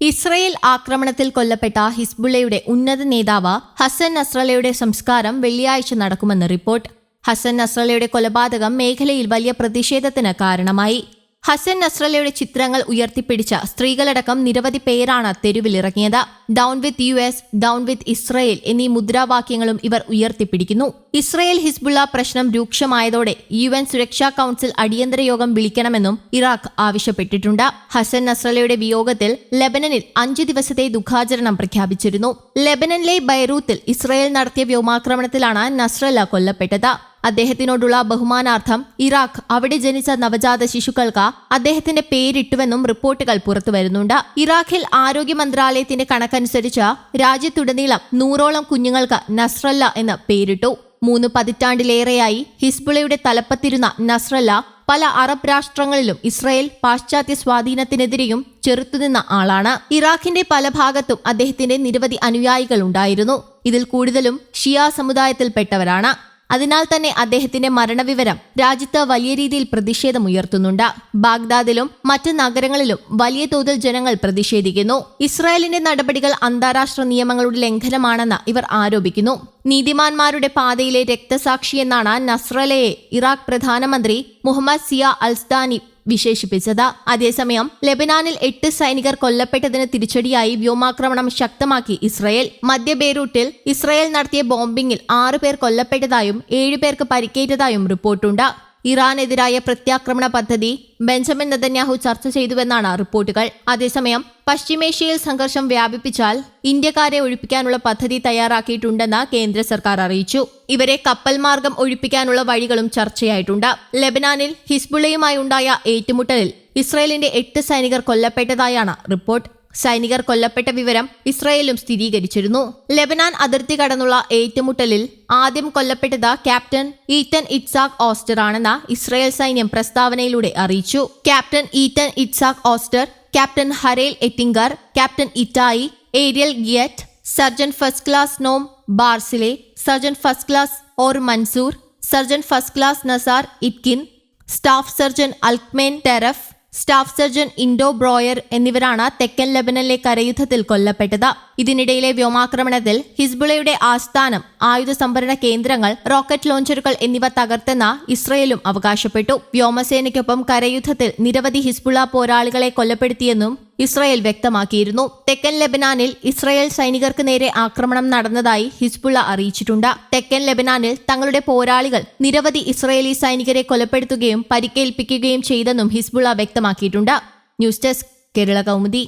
Israel ആക്രമണത്തിൽ കൊല്ലപ്പെട്ട ഹിസ്ബുള്ളയുടെ ഉന്നത നേതാവ് ഹസൻ നസ്രലയുടെ സംസ്കാരം വെള്ളിയാഴ്ച നടക്കുമെന്ന് റിപ്പോർട്ട്. ഹസൻ നസ്രലയുടെ കൊലപാതകം മേഖലയിൽ വലിയ പ്രതിഷേധത്തിന് കാരണമായി. ഹസൻ നസ്രലയുടെ ചിത്രങ്ങൾ ഉയർത്തിപ്പിടിച്ച സ്ത്രീകളടക്കം നിരവധി പേരാണ് തെരുവിലിറങ്ങിയത്. Down with U S down with Israel എന്നീ മുദ്രാവാക്യങ്ങളും ഇവർ ഉയർത്തിപ്പിടിക്കുന്നു. ഇസ്രയേൽ ഹിസ്ബുള്ള പ്രശ്നം രൂക്ഷമായതോടെ യു എൻ സുരക്ഷാ കൌൺസിൽ അടിയന്തര യോഗം വിളിക്കണമെന്നും ഇറാഖ് ആവശ്യപ്പെട്ടിട്ടുണ്ട്. ഹസൻ നസ്രലയുടെ വിയോഗത്തിൽ ലെബനനിൽ അഞ്ചു ദിവസത്തെ ദുഃഖാചരണം പ്രഖ്യാപിച്ചിരുന്നു. ലെബനനിലെ ബൈറൂത്തിൽ ഇസ്രയേൽ നടത്തിയ വ്യോമാക്രമണത്തിലാണ് നസ്രല കൊല്ലപ്പെട്ടത്. അദ്ദേഹത്തിനോടുള്ള ബഹുമാനാർത്ഥം ഇറാഖ് അവിടെ ജനിച്ച നവജാത ശിശുക്കൾക്ക് അദ്ദേഹത്തിന്റെ പേരിട്ടുവെന്നും റിപ്പോർട്ടുകൾ പുറത്തുവരുന്നുണ്ട് ഇറാഖിൽ ആരോഗ്യ മന്ത്രാലയത്തിന്റെ കണക്കനുസരിച്ച് രാജ്യത്തുടനീളം നൂറോളം കുഞ്ഞുങ്ങൾക്ക് നസ്രല്ല എന്ന് പേരിട്ടു. മൂന്ന് പതിറ്റാണ്ടിലേറെയായി ഹിസ്ബുളയുടെ തലപ്പത്തിരുന്ന നസ്രല്ല പല അറബ് രാഷ്ട്രങ്ങളിലും ഇസ്രയേൽ പാശ്ചാത്യ സ്വാധീനത്തിനെതിരെയും ചെറുത്തുനിന്ന ആളാണ്. ഇറാഖിന്റെ പല ഭാഗത്തും അദ്ദേഹത്തിന്റെ നിരവധി അനുയായികൾ ഉണ്ടായിരുന്നു. ഇതിൽ കൂടുതലും ഷിയ സമുദായത്തിൽപ്പെട്ടവരാണ്. അതിനാൽ തന്നെ അദ്ദേഹത്തിന്റെ മരണവിവരം രാജ്യത്ത് വലിയ രീതിയിൽ പ്രതിഷേധമുയർത്തുന്നുണ്ട് ബാഗ്ദാദിലും മറ്റ് നഗരങ്ങളിലും വലിയ തോതിൽ ജനങ്ങൾ പ്രതിഷേധിക്കുന്നു. ഇസ്രായേലിന്റെ നടപടികൾ അന്താരാഷ്ട്ര നിയമങ്ങളുടെ ലംഘനമാണെന്ന് ഇവർ ആരോപിക്കുന്നു. നീതിമാന്മാരുടെ പാതയിലെ രക്തസാക്ഷിയെന്നാണ് നസ്രലയെ ഇറാഖ് പ്രധാനമന്ത്രി മുഹമ്മദ് സിയ അൽസ്താനി വിശേഷിപ്പിച്ചത്. അതേസമയം ലെബനാനിൽ എട്ട് സൈനികർ കൊല്ലപ്പെട്ടതിന് തിരിച്ചടിയായി വ്യോമാക്രമണം ശക്തമാക്കി ഇസ്രയേൽ. മധ്യ ബേറൂട്ടിൽ ഇസ്രയേൽ നടത്തിയ ബോംബിംഗിൽ ആറുപേർ കൊല്ലപ്പെട്ടതായും ഏഴുപേർക്ക് പരിക്കേറ്റതായും റിപ്പോർട്ടുണ്ട്. ഇറാനെതിരായ പ്രത്യാക്രമണ പദ്ധതി ബെഞ്ചമിൻ നെതന്യാഹു ചർച്ച ചെയ്തുവെന്നാണ് റിപ്പോർട്ടുകൾ. അതേസമയം പശ്ചിമേഷ്യയിൽ സംഘർഷം വ്യാപിപ്പിച്ചാൽ ഇന്ത്യക്കാരെ ഒഴിപ്പിക്കാനുള്ള പദ്ധതി തയ്യാറാക്കിയിട്ടുണ്ടെന്ന് കേന്ദ്ര സർക്കാർ അറിയിച്ചു. ഇവരെ കപ്പൽ മാർഗം ഒഴിപ്പിക്കാനുള്ള വഴികളും ചർച്ചയായിട്ടുണ്ട്. ലെബനാനിൽ ഹിസ്ബുള്ളയുമായി ഉണ്ടായ ഏറ്റുമുട്ടലിൽ ഇസ്രയേലിന്റെ എട്ട് സൈനികർ കൊല്ലപ്പെട്ടതായാണ് റിപ്പോർട്ട്. സൈനികർ കൊല്ലപ്പെട്ട വിവരം ഇസ്രയേലും സ്ഥിരീകരിച്ചിരുന്നു. ലെബനാൻ അതിർത്തി കടന്നുള്ള ഏറ്റുമുട്ടലിൽ ആദ്യം കൊല്ലപ്പെട്ടത് ക്യാപ്റ്റൻ ഈത്തൻ ഇറ്റ്സാക് ഓസ്റ്റർ ആണെന്ന് ഇസ്രയേൽ സൈന്യം പ്രസ്താവനയിലൂടെ അറിയിച്ചു. Captain Eitan Itzhak Oster captain Harel Ettinger captain Itai Ariel Giat sergeant first class Noam Barzilay sergeant first class Or Mansour sergeant first class Nazar Itkin staff sergeant Alkman Teref staff sergeant Ido Broyer എന്നിവരാണ് തെക്കൻ ലബനനിലെ കരയുദ്ധത്തിൽ കൊല്ലപ്പെട്ടത്. ഇതിനിടയിലെ വ്യോമാക്രമണത്തിൽ ഹിസ്ബുളയുടെ ആസ്ഥാനം ആയുധ സംഭരണ കേന്ദ്രങ്ങൾ rocket ലോഞ്ചറുകൾ എന്നിവ തകർത്തെന്ന ഇസ്രയേലും അവകാശപ്പെട്ടു. വ്യോമസേനയ്ക്കൊപ്പം കരയുദ്ധത്തിൽ നിരവധി ഹിസ്ബുള പോരാളികളെ കൊല്ലപ്പെടുത്തിയെന്നും ഇസ്രയേൽ വ്യക്തമാക്കിയിരുന്നു. തെക്കൻ ലെബനാനിൽ ഇസ്രായേൽ സൈനികർക്ക് നേരെ ആക്രമണം നടന്നതായി ഹിസ്ബുള്ള അറിയിച്ചിട്ടുണ്ട്. തെക്കൻ ലെബനാനിൽ തങ്ങളുടെ പോരാളികൾ നിരവധി ഇസ്രായേലി സൈനികരെ കൊലപ്പെടുത്തുകയും പരിക്കേൽപ്പിക്കുകയും ചെയ്തെന്നും ഹിസ്ബുള്ള വ്യക്തമാക്കിയിട്ടുണ്ട്. News desk Kerala Kaumudi.